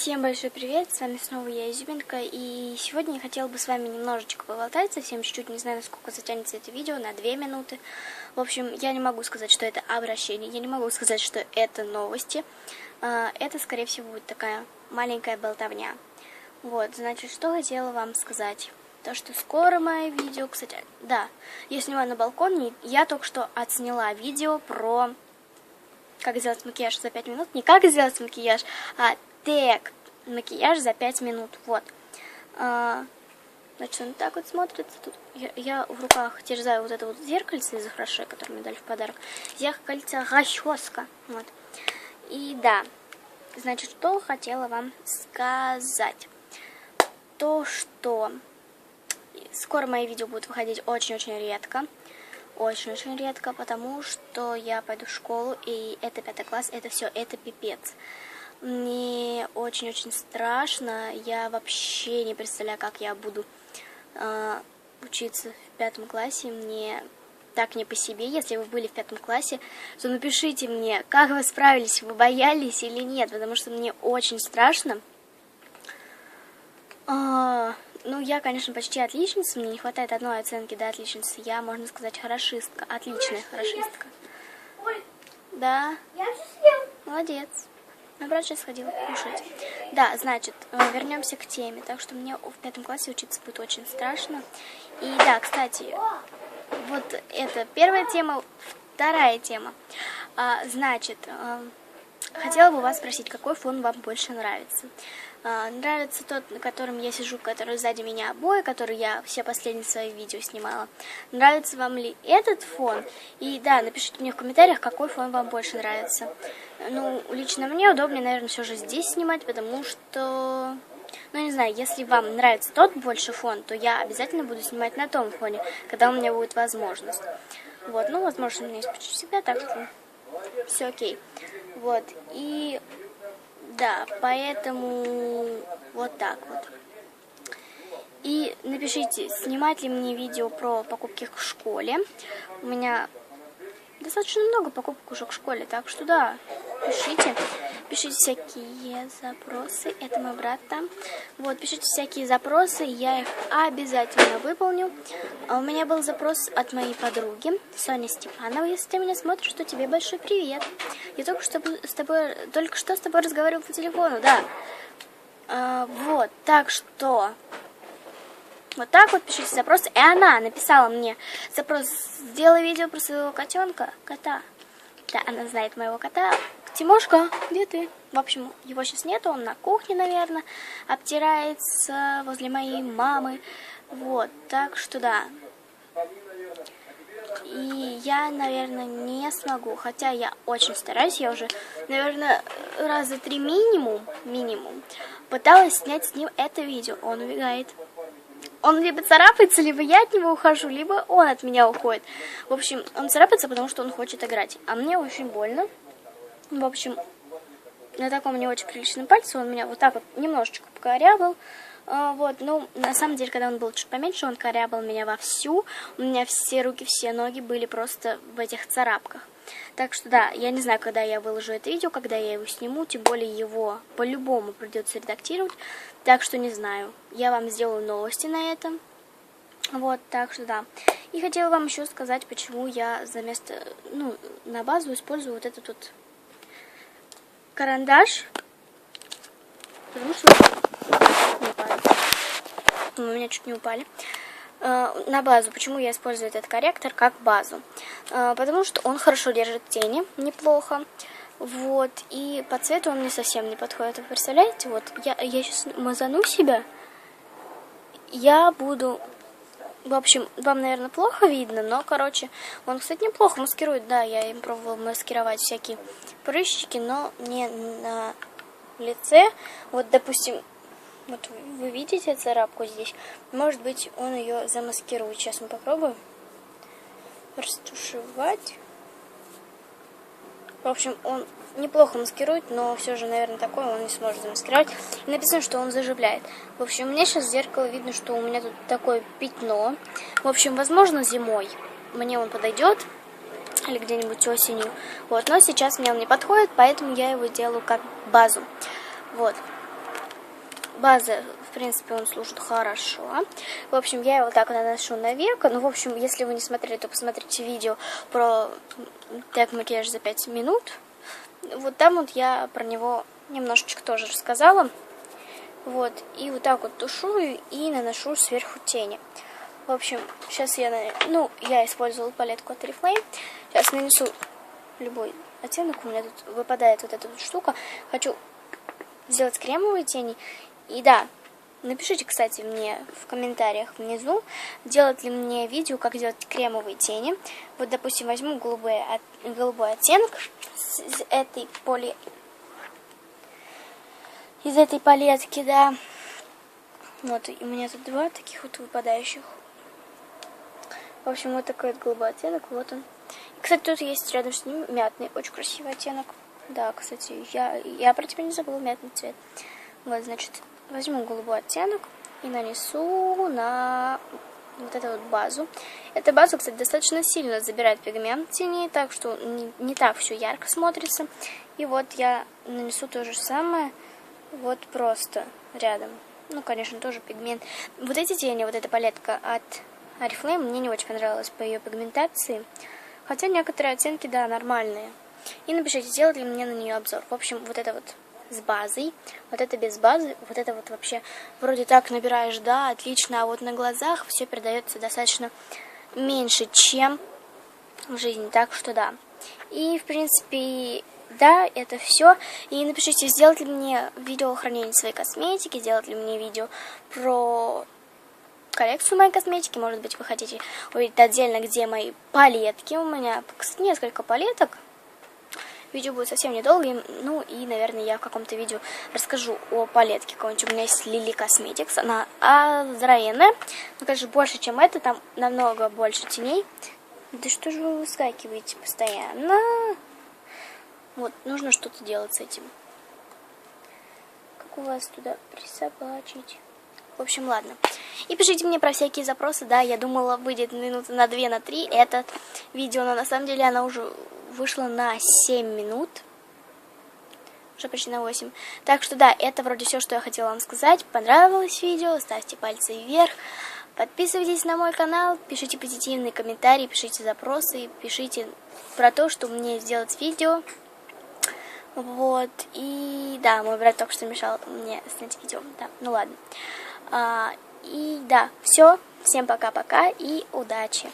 Всем большой привет, с вами снова я, Изюминка, и сегодня я хотела бы с вами немножечко поболтать, совсем чуть-чуть, не знаю, насколько затянется это видео, на две минуты. В общем, я не могу сказать, что это обращение, я не могу сказать, что это новости. А, это, скорее всего, будет такая маленькая болтовня. Вот, значит, что хотела вам сказать. То, что скоро мое видео, кстати, да, я снимаю на балконе, я только что отсняла видео про как сделать макияж за 5 минут. Не как сделать макияж, а тег макияж за 5 минут. Вот. А, значит, он так вот смотрится. Тут я, я в руках терзаю вот это вот зеркальце из Ахраше, которое мне дали в подарок. Зеркальце расческа. Вот. И да, значит, что хотела вам сказать. То, что скоро мои видео будут выходить очень-очень редко очень-очень редко, потому что я пойду в школу, и это пятый класс, это все, это пипец. Очень-очень страшно, я вообще не представляю, как я буду э, учиться в пятом классе, мне так не по себе. Если вы были в пятом классе, то напишите мне, как вы справились, вы боялись или нет, потому что мне очень страшно. А, ну, я, конечно, почти отличница, мне не хватает одной оценки до отличницы. Я, можно сказать, хорошистка, отличная хорошистка. Да. Молодец. Мой брат сейчас сходил кушать. Да, значит, э, вернемся к теме. Так что мне в пятом классе учиться будет очень страшно. И да, кстати, вот это первая тема, вторая тема. А, значит, э, хотела бы вас спросить, какой фон вам больше нравится? А, нравится тот, на котором я сижу, который сзади меня обои, который я все последние свои видео снимала. Нравится вам ли этот фон? И да, напишите мне в комментариях, какой фон вам больше нравится. Ну, лично мне удобнее, наверное, все же здесь снимать, потому что... Ну, не знаю, если вам нравится тот больше фон, то я обязательно буду снимать на том фоне, когда у меня будет возможность. Вот, ну, возможно, у меня есть почти всегда, так что все окей. Вот, и да, поэтому вот так вот. И напишите, снимать ли мне видео про покупки в школе. У меня достаточно много покупок уже к школе, так что да, пишите. Пишите всякие запросы, это мой брат там. Вот, пишите всякие запросы, я их обязательно выполню. А у меня был запрос от моей подруги, Сони Степановой. Если ты меня смотришь, то тебе большой привет. Я только что с тобой, только что с тобой разговаривал по телефону, да. А, вот, так что... Вот так вот пишите запрос. И она написала мне запрос, сделай видео про своего котенка, кота. Да, она знает моего кота. Тимошка, где ты? В общем, его сейчас нету, он на кухне, наверное, обтирается возле моей мамы. Вот, так что да. И я, наверное, не смогу, хотя я очень стараюсь, я уже, наверное, раза три минимум, минимум, пыталась снять с ним это видео. Он убегает. Он либо царапается, либо я от него ухожу, либо он от меня уходит. В общем, он царапается, потому что он хочет играть. А мне очень больно. В общем, на таком не очень приличном пальце он меня вот так вот немножечко покорябал. А, вот, ну, на самом деле, когда он был чуть поменьше, он корябал меня вовсю. У меня все руки, все ноги были просто в этих царапках. Так что да, я не знаю, когда я выложу это видео, когда я его сниму, тем более его по-любому придется редактировать. Так что не знаю, я вам сделаю новости на этом. Вот, так что да. И хотела вам еще сказать, почему я за место, ну, на базу использую вот этот вот карандаш. Потому. У меня чуть не упали. Э, на базу. Почему я использую этот корректор как базу? Э, потому что он хорошо держит тени, неплохо. Вот, и по цвету он мне совсем не подходит. Вы представляете, вот, я, я сейчас мазану себя, я буду... В общем, вам, наверное, плохо видно, но, короче, он, кстати, неплохо маскирует. Да, я им пробовала маскировать всякие прыщики, но не на лице. Вот, допустим, вот вы видите царапку здесь? Может быть, он ее замаскирует. Сейчас мы попробуем растушевать. В общем, он неплохо маскирует, но все же, наверное, такой он не сможет замаскировать. Написано, что он заживляет. В общем, мне сейчас в зеркало видно, что у меня тут такое пятно. В общем, возможно, зимой мне он подойдет. Или где-нибудь осенью. Вот, но сейчас мне он не подходит, поэтому я его делаю как базу. Вот. база, в принципе, он служит хорошо. В общем, я его так наношу на. Ну, в общем, если вы не смотрели, то посмотрите видео про тег макияж за 5 минут. Вот там вот я про него немножечко тоже рассказала. Вот, и вот так вот тушую и наношу сверху тени. В общем, сейчас я, ну, я использовала палетку от Oriflame. Сейчас нанесу любой оттенок. У меня тут выпадает вот эта вот штука. Хочу сделать кремовые тени. И да, напишите, кстати, мне в комментариях внизу, делать ли мне видео, как делать кремовые тени. Вот, допустим, возьму голубой, голубой оттенок из этой поли... Из этой палетки, да. Вот, и у меня тут два таких вот выпадающих. В общем, вот такой вот голубой оттенок, вот он. Кстати, тут есть рядом с ним мятный, очень красивый оттенок. Да, кстати, я, я про тебя не забыла, мятный цвет. Вот, значит, возьму голубой оттенок и нанесу на вот эту вот базу. Эта база, кстати, достаточно сильно забирает пигмент теней, так что не, не так все ярко смотрится. И вот я нанесу то же самое, вот просто рядом. Ну, конечно, тоже пигмент. Вот эти тени, вот эта палетка от Oriflame мне не очень понравилась по ее пигментации. Хотя некоторые оттенки, да, нормальные. И напишите, сделать ли мне на нее обзор. В общем, вот это вот с базой, вот это без базы, вот это вот вообще вроде так набираешь, да, отлично, а вот на глазах все передается достаточно меньше, чем в жизни, так что да. И, в принципе, да, это все. И напишите, сделать ли мне видео о хранении своей косметики, сделать ли мне видео про коллекцию моей косметики. Может быть, вы хотите увидеть отдельно, где мои палетки. У меня, несколько палеток. Видео будет совсем недолгим, ну и, наверное, я в каком-то видео расскажу о палетке какой-нибудь. У меня есть Lily Cosmetics, она здоровенная, но, конечно, больше, чем это, там намного больше теней. Да что же вы выскакиваете постоянно? Вот, нужно что-то делать с этим. Как у вас туда присобачить? В общем, ладно. И пишите мне про всякие запросы, да, я думала, выйдет минуты на 2, на 3 этот видео, но на самом деле она уже вышла на 7 минут. Уже почти на 8. Так что да, это вроде все, что я хотела вам сказать. Понравилось видео, ставьте пальцы вверх. Подписывайтесь на мой канал, пишите позитивные комментарии, пишите запросы, пишите про то, что мне сделать видео. Вот, и да, мой брат только что мешал мне снять видео, да, ну ладно. А, и да, все, всем пока-пока и удачи!